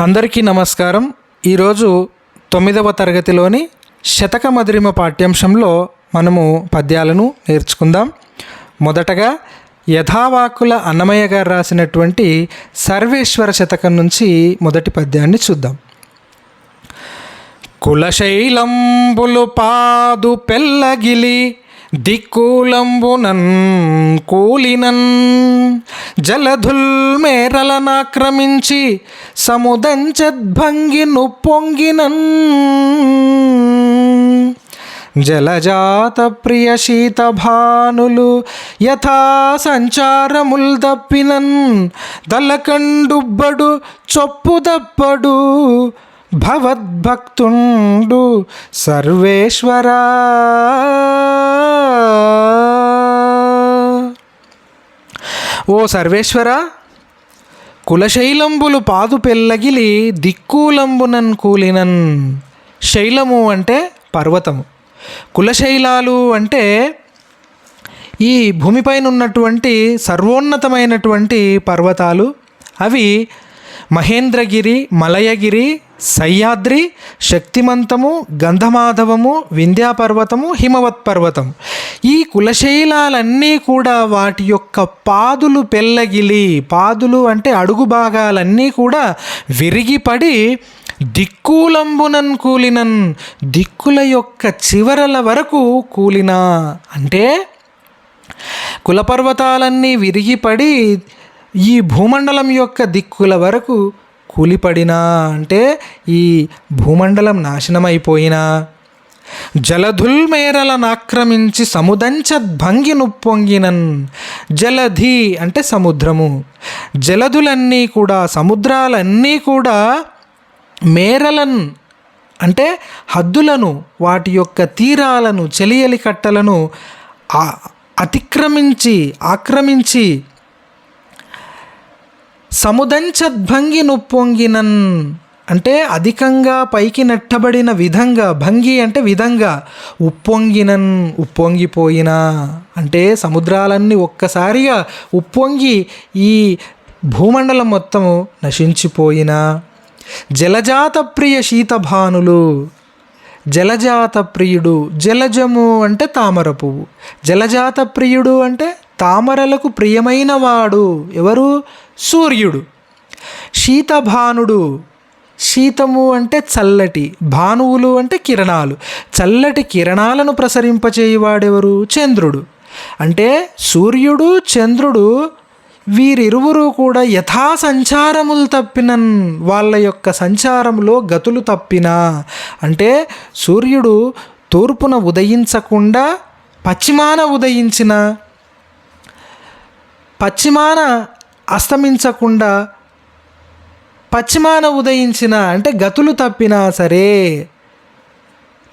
అందరికీ నమస్కారం. ఈరోజు తొమ్మిదవ తరగతిలోని శతక మధురిమ పాఠ్యాంశంలో మనము పద్యాలను నేర్చుకుందాం. మొదటగా యథావాకుల అన్నమయ్య గారు రాసినటువంటి సర్వేశ్వర శతకం నుంచి మొదటి పద్యాన్ని చూద్దాం. కులశైలంబులు పాదు పెల్లగిలి దిక్కులంబునన్ కూలినన్ జలధుల్మేరలనాక్రమించి సముదంచద్భంగిను పొంగినన్ జలజాత ప్రియ శీతభానులు యథా సంచారముల్ దప్పినన్ దలకండుబ్బడు చొప్పు దప్పడు భవద్భక్తుండు సర్వేశ్వరా. ఓ సర్వేశ్వర కులశైలంబులు పాదు పెల్లగిలి దిక్కులంబునన్ కూలినన్. శైలము అంటే పర్వతము. కులశైలాలు అంటే ఈ భూమిపైన ఉన్నటువంటి సర్వోన్నతమైనటువంటి పర్వతాలు. అవి మహేంద్రగిరి మలయగిరి సహ్యాద్రి శక్తిమంతము గంధమాధవము వింధ్యాపర్వతము హిమవత్ పర్వతం ఈ కులశైలాలన్నీ కూడా వాటి యొక్క పాదులు పెల్లగిలి పాదులు అంటే అడుగు భాగాలన్నీ కూడా విరిగిపడి దిక్కులంబునన్ కూలినన్ దిక్కుల యొక్క చివరల వరకు కూలినా. అంటే కులపర్వతాలన్నీ విరిగిపడి ఈ భూమండలం యొక్క దిక్కుల వరకు కూలిపడినా అంటే ఈ భూమండలం నాశనమైపోయినా? జలధుల్మేరలను ఆక్రమించి సముదంచద్భంగి నుప్పొంగినన్ జలధి అంటే సముద్రము. జలధులన్నీ కూడా సముద్రాలన్నీ కూడా మేరలన్ అంటే హద్దులను వాటి యొక్క తీరాలను చెలియలి కట్టలను అతిక్రమించి ఆక్రమించి సముదంచద్భంగి నుప్పొంగినన్ అంటే అధికంగా పైకి నెట్టబడిన విధంగా భంగి అంటే విధంగా ఉప్పొంగినన్ ఉప్పొంగిపోయినా. అంటే సముద్రాలన్నీ ఒక్కసారిగా ఉప్పొంగి ఈ భూమండలం మొత్తము నశించిపోయినా. జలజాత ప్రియ శీతభానులు జలజాత ప్రియుడు జలజము అంటే తామర పువ్వు. జలజాత ప్రియుడు అంటే తామరలకు ప్రియమైన వాడు. ఎవరు? సూర్యుడు. శీతభానుడు. శీతము అంటే చల్లటి భానువులు అంటే కిరణాలు. చల్లటి కిరణాలను ప్రసరింపచేయవాడెవరు? చంద్రుడు. అంటే సూర్యుడు చంద్రుడు వీరిరువురు కూడా యథా సంచారములు వాళ్ళ యొక్క సంచారంలో గతులు తప్పినా. అంటే సూర్యుడు తూర్పున ఉదయించకుండా పశ్చిమాన ఉదయించిన. పశ్చిమాన అస్తమించకుండా పశ్చిమాన ఉదయించిన అంటే గతులు తప్పినా సరే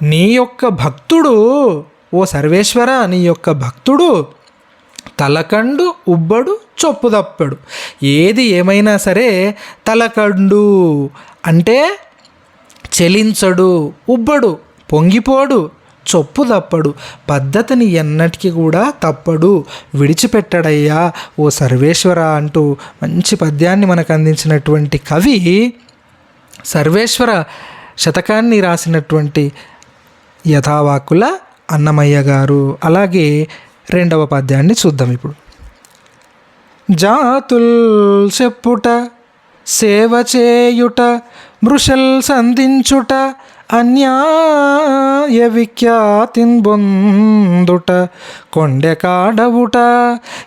నీ యొక్క భక్తుడు ఓ సర్వేశ్వర నీ యొక్క భక్తుడు తలకండు ఉబ్బడు చొప్పు తప్పడు. ఏది ఏమైనా సరే తలకండు అంటే చెలించడు ఉబ్బడు పొంగిపోడు. చొప్పు తప్పడు పద్ధతిని ఎన్నటికీ కూడా తప్పడు. విడిచిపెట్టడయ్యా ఓ సర్వేశ్వర అంటూ మంచి పద్యాన్ని మనకు అందించినటువంటి కవి సర్వేశ్వర శతకాన్ని రాసినటువంటి యథావాకుల అన్నమయ్య గారు. అలాగే రెండవ పద్యాన్ని చూద్దాం ఇప్పుడు. జాతుల్ చెప్పుట సేవ చేయుట మృషల్ సంధించుట అన్యాయ విఖ్యాతిన్ బొందుట కొండె కాడవుట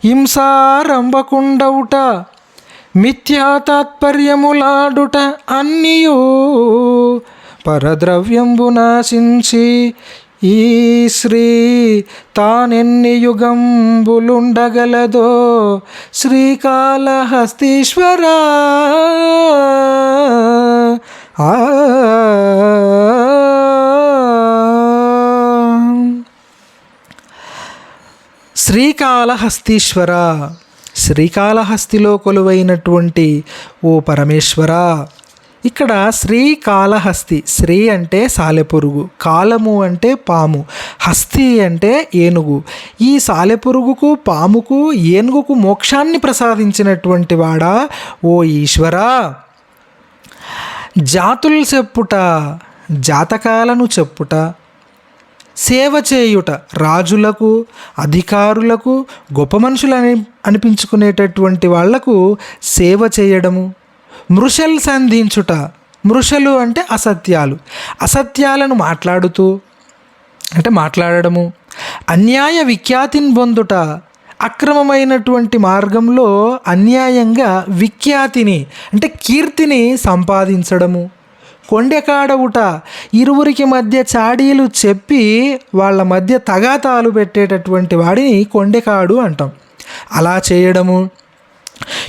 హింసారంభకుండవుట మిథ్యా తాత్పర్యములాడుట అన్నియు పరద్రవ్యంబు నాశించి ఈ శ్రీ తానెన్ని యుగంబులుండగలదో శ్రీకాళహస్తీశ్వరా. ఆ శ్రీకాళహస్తీశ్వర. శ్రీకాళహస్తిలో కొలువైనటువంటి ఓ పరమేశ్వర. ఇక్కడ శ్రీకాళహస్తి శ్రీ అంటే సాలెపురుగు కాలము అంటే పాము హస్తి అంటే ఏనుగు. ఈ సాలెపురుగుకు పాముకు ఏనుగుకు మోక్షాన్ని ప్రసాదించినటువంటి వాడా ఓ ఈశ్వరా. జాతులు చెప్పుట జాతకాలను చెప్పుట సేవ చేయుట రాజులకు అధికారులకు గొప్ప మనుషులని అనిపించుకునేటటువంటి వాళ్ళకు సేవ చేయడము. మృషలు సంధించుట మృషలు అంటే అసత్యాలు. అసత్యాలను మాట్లాడుతూ అంటే మాట్లాడడము. అన్యాయ విఖ్యాతిని పొందుట అక్రమమైనటువంటి మార్గంలో అన్యాయంగా విఖ్యాతిని అంటే కీర్తిని సంపాదించడము. కొండెకాడవుట. ఇరువురికి మధ్య చాడీలు చెప్పి వాళ్ళ మధ్య తగాతాలు పెట్టేటటువంటి వాడిని కొండెకాడు అంటాం. అలా చేయడము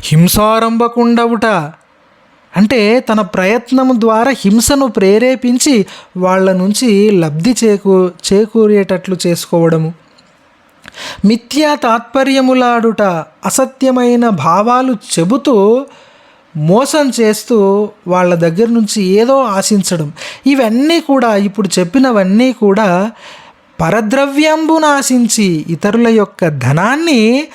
హింసారంభకుండవుట. అంటే తన ప్రయత్నం ద్వారా హింసను ప్రేరేపించి వాళ్ళ నుంచి లబ్ధి చేకూ చేకూరేటట్లు చేసుకోవడము. మిథ్యా తాత్పర్యములాడుట అసత్యమైన భావాలు చెబుతూ మోసం చేస్తూ వాళ్ళ దగ్గర నుంచి ఏదో ఆశించడం. ఇవన్నీ కూడా ఇప్పుడు చెప్పినవన్నీ కూడా పరద్రవ్యంబును ఆశించి ఇతరుల యొక్క ధనాన్ని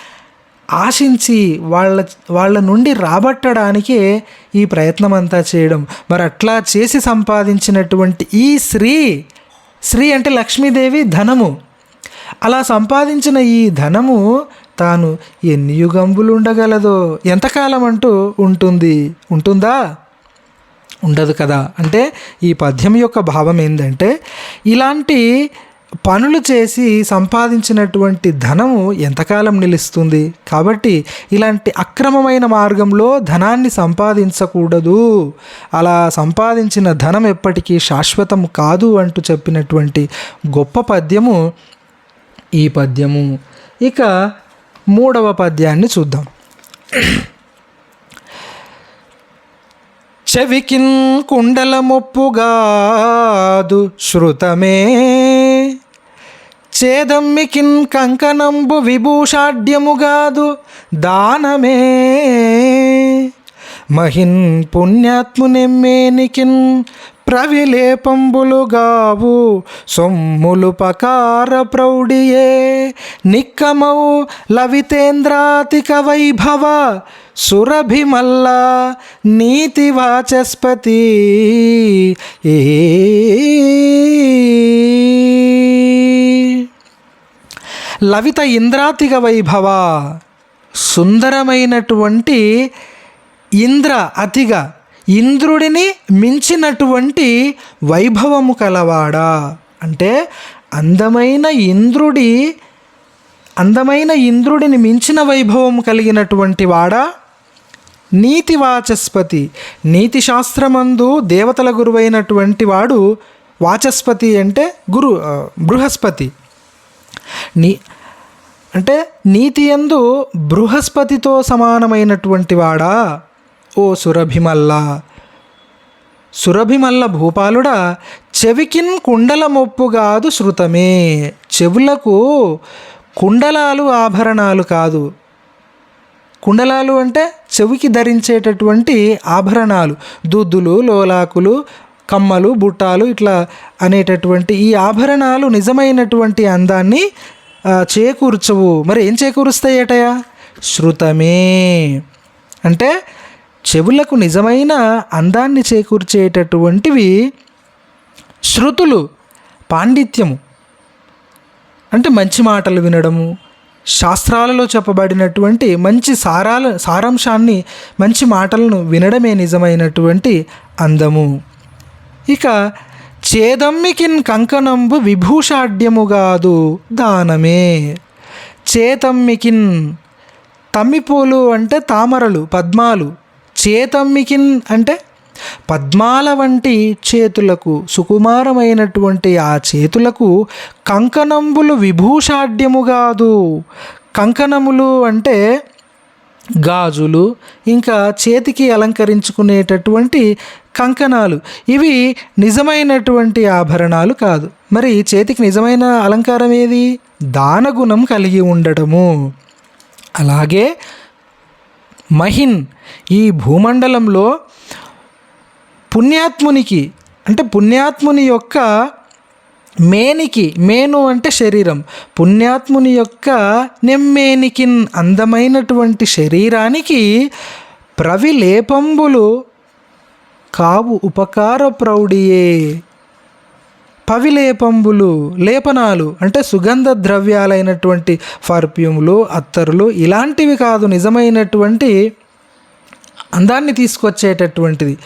ఆశించి వాళ్ళ వాళ్ళ నుండి రాబట్టడానికే ఈ ప్రయత్నం అంతా చేయడం. మరి అట్లా చేసి సంపాదించినటువంటి ఈ శ్రీ శ్రీ అంటే లక్ష్మీదేవి ధనము. అలా సంపాదించిన ఈ ధనము తాను ఎన్ని యుగంబులు ఉండగలదో ఎంతకాలం అంటూ ఉంటుంది. ఉంటుందా? ఉండదు కదా. అంటే ఈ పద్యం యొక్క భావం ఏంటంటే ఇలాంటి పనులు చేసి సంపాదించినటువంటి ధనము ఎంతకాలం నిలుస్తుంది? కాబట్టి ఇలాంటి అక్రమమైన మార్గంలో ధనాన్ని సంపాదించకూడదు. అలా సంపాదించిన ధనం ఎప్పటికీ శాశ్వతం కాదు అంటూ చెప్పినటువంటి గొప్ప పద్యము ఈ పద్యము. ఇక మూడవ పద్యాన్ని చూద్దాం. చెవికిన్ కుండల మొప్పుగాదు శృతమే. చేదమ్మికిన్ కంకణంబు విభూషాఢ్యముగాదు దానమే. మహిన్ పుణ్యాత్మునెమ్మేనికిన్ ప్రవిలేపంబులుగావు సొమ్ములు పకార ప్రౌఢియే. నిక్కమౌ లవితేంద్రాతిక వైభవ సురభిమల్ల నీతి వాచస్పతి. ఏ లవిత ఇంద్రాతిక వైభవ సుందరమైనటువంటి ఇంద్ర అతిగా ఇంద్రుడిని మించినటువంటి వైభవము కలవాడా. అంటే అందమైన ఇంద్రుడి అందమైన ఇంద్రుడిని మించిన వైభవం కలిగినటువంటి వాడా నీతి వాచస్పతి. నీతి శాస్త్రమందు దేవతల గురువైనటువంటి వాడు వాచస్పతి అంటే గురు బృహస్పతి. నీ అంటే నీతి ఎందు బృహస్పతితో సమానమైనటువంటి వాడా. ఓ సురభిమల్ల. సురభిమల్ల భూపాలుడా చెవికిన్ కుండల మొప్పు కాదు శృతమే. చెవులకు కుండలాలు ఆభరణాలు కాదు. కుండలాలు అంటే చెవికి ధరించేటటువంటి ఆభరణాలు. దుద్దులు లోలాకులు కమ్మలు బుట్టాలు ఇట్లా అనేటటువంటి ఈ ఆభరణాలు నిజమైనటువంటి అందాన్ని చేకూర్చవు. మరి ఏం చేకూరుస్తాయటయా? శృతమే. అంటే చెవులకు నిజమైన అందాన్ని చేకూర్చేటటువంటివి శృతులు పాండిత్యము. అంటే మంచి మాటలు వినడము శాస్త్రాలలో చెప్పబడినటువంటి మంచి సారాల సారాంశాన్ని మంచి మాటలను వినడమే నిజమైనటువంటి అందము. ఇక చేదమ్మికిన్ కంకణంబు విభూషాఢ్యముగాదు దానమే. చేతమ్మికిన్ తమ్మిపూలు అంటే తామరలు పద్మాలు. చేతమ్మికిన్ అంటే పద్మాల వంటి చేతులకు సుకుమారమైనటువంటి ఆ చేతులకు కంకణంబులు విభూషాఢ్యము కాదు కంకణములు అంటే గాజులు ఇంకా చేతికి అలంకరించుకునేటటువంటి కంకణాలు. ఇవి నిజమైనటువంటి ఆభరణాలు కాదు. మరి చేతికి నిజమైన అలంకారం ఏది దానగుణం కలిగి ఉండటము. అలాగే మహిన్ ఈ భూమండలంలో పుణ్యాత్మునికి అంటే పుణ్యాత్ముని యొక్క మేనికి మేను అంటే శరీరం. పుణ్యాత్ముని యొక్క నెమ్మేనికిన్ అందమైనటువంటి శరీరానికి ప్రవిలేపంబులు కావు ఉపకార ప్రౌఢియే పవిలేపంబులు లేపనాలు అంటే సుగంధ ద్రవ్యాలైనటువంటి పర్ఫ్యూములు అత్తరులు ఇలాంటివి కాదు నిజమైనటువంటి అందాన్ని తీసుకొచ్చేటటువంటిది.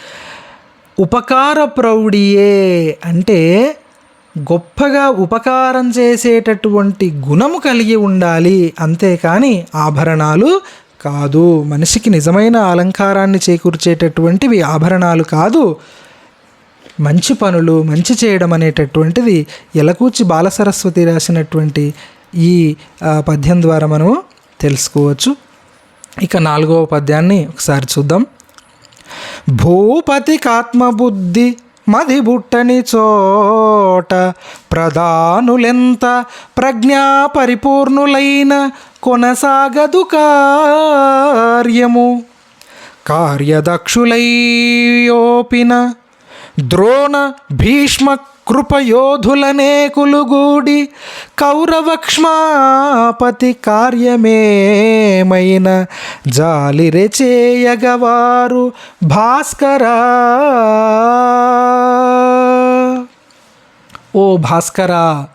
ఉపకార ప్రౌఢియే అంటే గొప్పగా ఉపకారం చేసేటటువంటి గుణము కలిగి ఉండాలి అంతేకాని ఆభరణాలు కాదు. మనిషికి నిజమైన అలంకారాన్ని చేకూర్చేటటువంటివి ఆభరణాలు కాదు. మంచి పనులు మంచి చేయడం అనేటటువంటిది ఎలకూచి బాలసరస్వతి రాసినటువంటి ఈ పద్యం ద్వారా మనము తెలుసుకోవచ్చు. ఇక నాలుగవ పద్యాన్ని ఒకసారి చూద్దాం. భూపతికాత్మబుద్ధి మది బుట్టని చోట ప్రధానులెంత ప్రజ్ఞా పరిపూర్ణులైన కొనసాగదు కార్యము. కార్యదక్షులైయోపిన ద్రోణ భీష్మ కృపయోధులనే కులుగూడి కౌరవక్ష్మాపతి కార్యమేమైన జాలిరె చేయగవారు భాస్కరా. ఓ భాస్కరా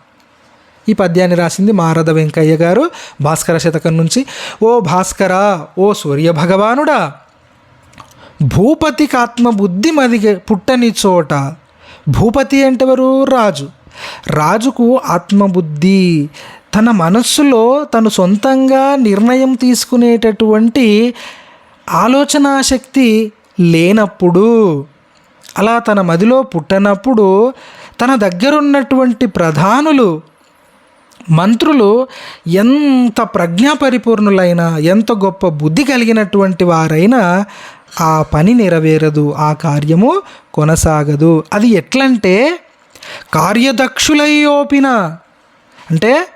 ఈ పద్యాన్ని రాసింది మారద వెంకయ్య గారు భాస్కర శతకం నుంచి. ఓ భాస్కరా ఓ సూర్య భగవానుడా భూపతికి ఆత్మబుద్ధి మదిగ మదిగే పుట్టని చోట. భూపతి అంటే ఎవరు రాజు. రాజుకు ఆత్మబుద్ధి. తన మనస్సులో తను సొంతంగా నిర్ణయం తీసుకునేటటువంటి ఆలోచనా శక్తి లేనప్పుడు అలా తన మదిలో పుట్టనప్పుడు తన దగ్గరున్నటువంటి ప్రధానులు మంత్రులు ఎంత ప్రజ్ఞాపరిపూర్ణులైనా ఎంత గొప్ప బుద్ధి కలిగినటువంటి వారైనా ఆ పని నెరవేరదు ఆ కార్యము కొనసాగదు. అది ఎట్లంటే కార్యదక్షులయ్యోపిన అంటే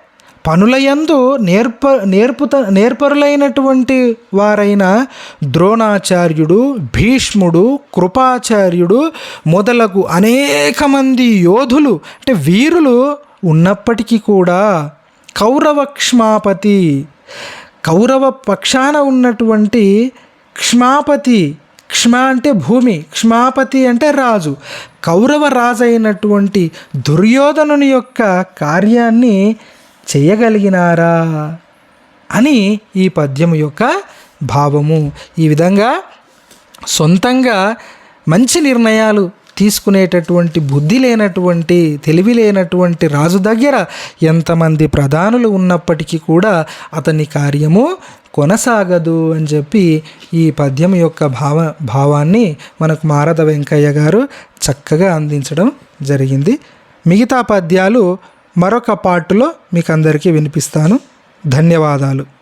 పనులయందు నేర్ప నేర్పుత నేర్పరులైనటువంటి వారైన ద్రోణాచార్యుడు భీష్ముడు కృపాచార్యుడు మొదలగు అనేక మంది యోధులు అంటే వీరులు ఉన్నప్పటికీ కూడా కౌరవక్ష్మాపతి కౌరవ పక్షాన ఉన్నటువంటి క్ష్మాపతి. క్ష్మ అంటే భూమి. క్ష్మాపతి అంటే రాజు. కౌరవ రాజు అయినటువంటి దుర్యోధనుని యొక్క కార్యాన్ని చేయగలిగినారా అని ఈ పద్యం యొక్క భావము. ఈ విధంగా సొంతంగా మంచి నిర్ణయాలు తీసుకునేటటువంటి బుద్ధి లేనటువంటి తెలివి లేనటువంటి రాజు దగ్గర ఎంతమంది ప్రధానులు ఉన్నప్పటికీ కూడా అతని కార్యము కొనసాగదు అని చెప్పి ఈ పద్యం యొక్క భావ భావాన్ని మనకు మారద వెంకయ్య గారు చక్కగా అందించడం జరిగింది. మిగతా పద్యాలు మరొక పాటులో మీకు అందరికీ వినిపిస్తాను. ధన్యవాదాలు.